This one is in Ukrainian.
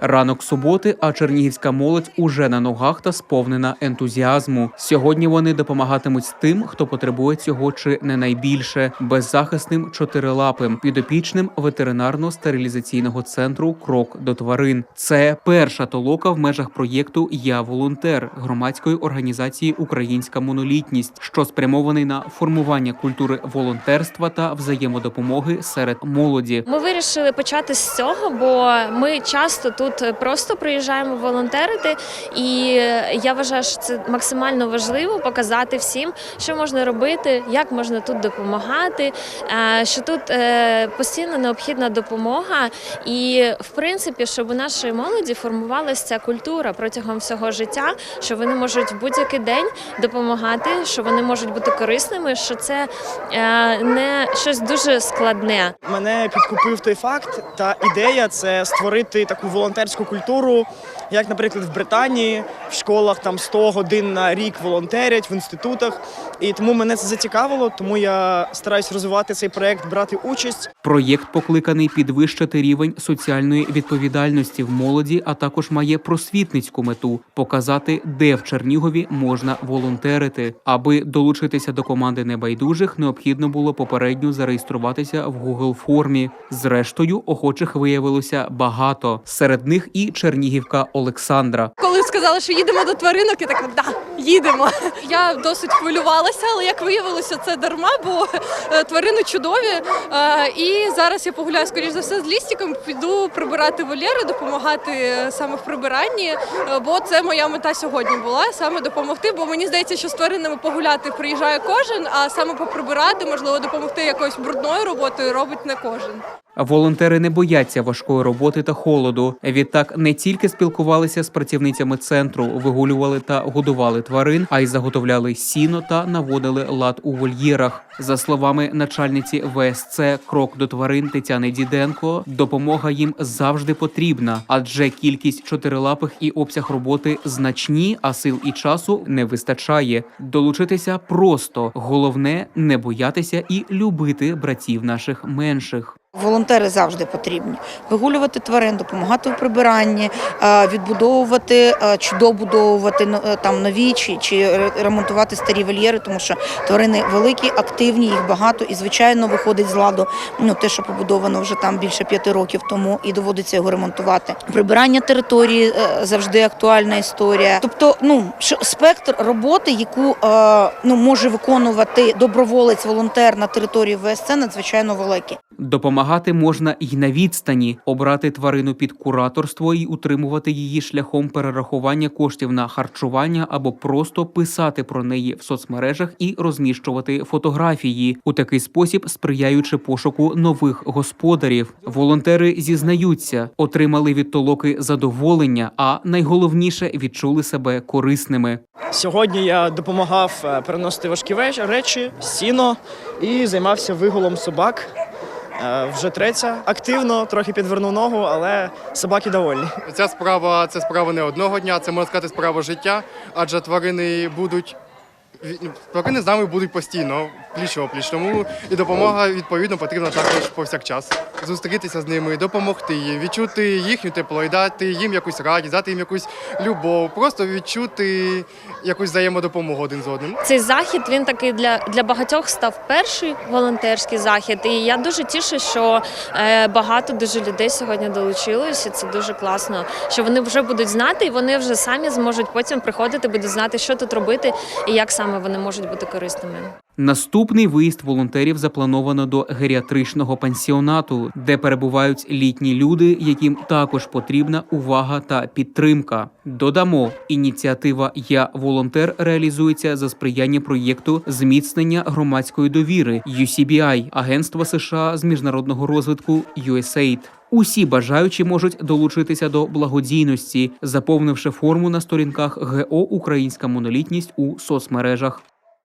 Ранок суботи, а чернігівська молодь уже на ногах та сповнена ентузіазму. Сьогодні вони допомагатимуть тим, хто потребує цього чи не найбільше беззахисним чотирилапим підопічним ветеринарно-стерилізаційного центру Крок до тварин. Це перша толока в межах проєкту Я волонтер громадської організації Українська монолітність, що спрямований на формування культури волонтерства та взаємодопомоги серед молоді. Ми вирішили почати з цього, бо ми часто тут просто приїжджаємо волонтерити, і я вважаю, що це максимально важливо показати всім, що можна робити, як можна тут допомагати. е, Що тут е, постійно необхідна допомога, і в принципі, щоб у нашої молоді формувалася ця культура протягом всього життя, що вони можуть в будь-який день допомагати, що вони можуть бути корисними, що це е, не щось дуже складне. Мене підкупив той факт та ідея це створити таку волонтерську культуру, Як, наприклад, в Британії в школах там 100 годин на рік волонтерять в інститутах. І тому мене це зацікавило, тому я стараюсь розвивати цей проект, брати участь. Проєкт покликаний підвищити рівень соціальної відповідальності в молоді, а також має просвітницьку мету показати, де в Чернігові можна волонтерити. Аби долучитися до команди небайдужих, необхідно було попередньо зареєструватися в Google формі. Зрештою, охочих виявилося багато. Серед них і Чернігівка Олександра. Коли сказали, що їдемо до тваринок, я така, да, їдемо. Я досить хвилювалася, але як виявилося, це дарма, бо е, тварини чудові. Е, І зараз я погуляю, скоріш за все, з лістиком, піду прибирати вольєри, допомагати е, саме в прибиранні, бо це моя мета сьогодні була саме допомогти. Бо мені здається, що з тваринами погуляти приїжджає кожен, а саме поприбирати, можливо, допомогти якоюсь брудною роботою робить не кожен. Волонтери не бояться важкої роботи та холоду. Відтак не тільки спілкувалися з працівницями центру, вигулювали та годували тварин, а й заготовляли сіно та наводили лад у вольєрах. За словами начальниці ВСЦ Крок до тварин Тетяни Діденко, допомога їм завжди потрібна, адже кількість чотирилапих і обсяг роботи значні, а сил і часу не вистачає. Долучитися просто головне не боятися і любити братів наших менших. Волонтери завжди потрібні. Вигулювати тварин, допомагати у прибиранні, е, відбудовувати е, чи добудовувати ну, е, там нові чи, чи ремонтувати старі вольєри, тому що тварини великі, активні, їх багато, і звичайно виходить з ладу. Ну те, що побудовано вже там більше п'яти років тому, і доводиться його ремонтувати. Прибирання території завжди актуальна історія. Тобто, ну спектр роботи, яку ну може виконувати доброволець, волонтер на території ВСЦ, надзвичайно великий. Допомагати можна й на відстані, обрати тварину під кураторство і утримувати її шляхом перерахування коштів на харчування або просто писати про неї в соцмережах і розміщувати фотографії, у такий спосіб сприяючи пошуку нових господарів. Волонтери зізнаються, отримали від толоки задоволення, а найголовніше відчули себе корисними. Сьогодні я допомагав е, переносити важкі речі, сіно і займався вигулом собак. Е, Вже третя. Активно, трохи підвернув ногу, але собаки довольні. Ця справа це справа не одного дня, це можна сказати справа життя, адже тварини будуть. Тварини з нами будуть постійно, пліч опліч. Тому і допомога відповідно потрібна також повсякчас. Зустрітися з ними, допомогти їм, відчути їхню тепло і дати їм якусь радість, дати їм якусь любов, просто відчути якусь взаємодопомогу один з одним. Цей захід він такий для, для багатьох став перший волонтерський захід. І я дуже тішу, що е, багато дуже людей сьогодні долучилось. І це дуже класно. Що вони вже будуть знати, і вони вже самі зможуть потім приходити, будуть знати, що тут робити і як саме вони можуть бути корисними. Наступний виїзд волонтерів заплановано до геріатричного пансіонату, де перебувають літні люди, яким також потрібна увага та підтримка. Додамо, ініціатива Я волонтер реалізується за сприяння проєкту зміцнення громадської довіри UCBI, Агентства США з міжнародного розвитку USAID. Усі бажаючі можуть долучитися до благодійності, заповнивши форму на сторінках ГО Українська монолітність у соцмережах.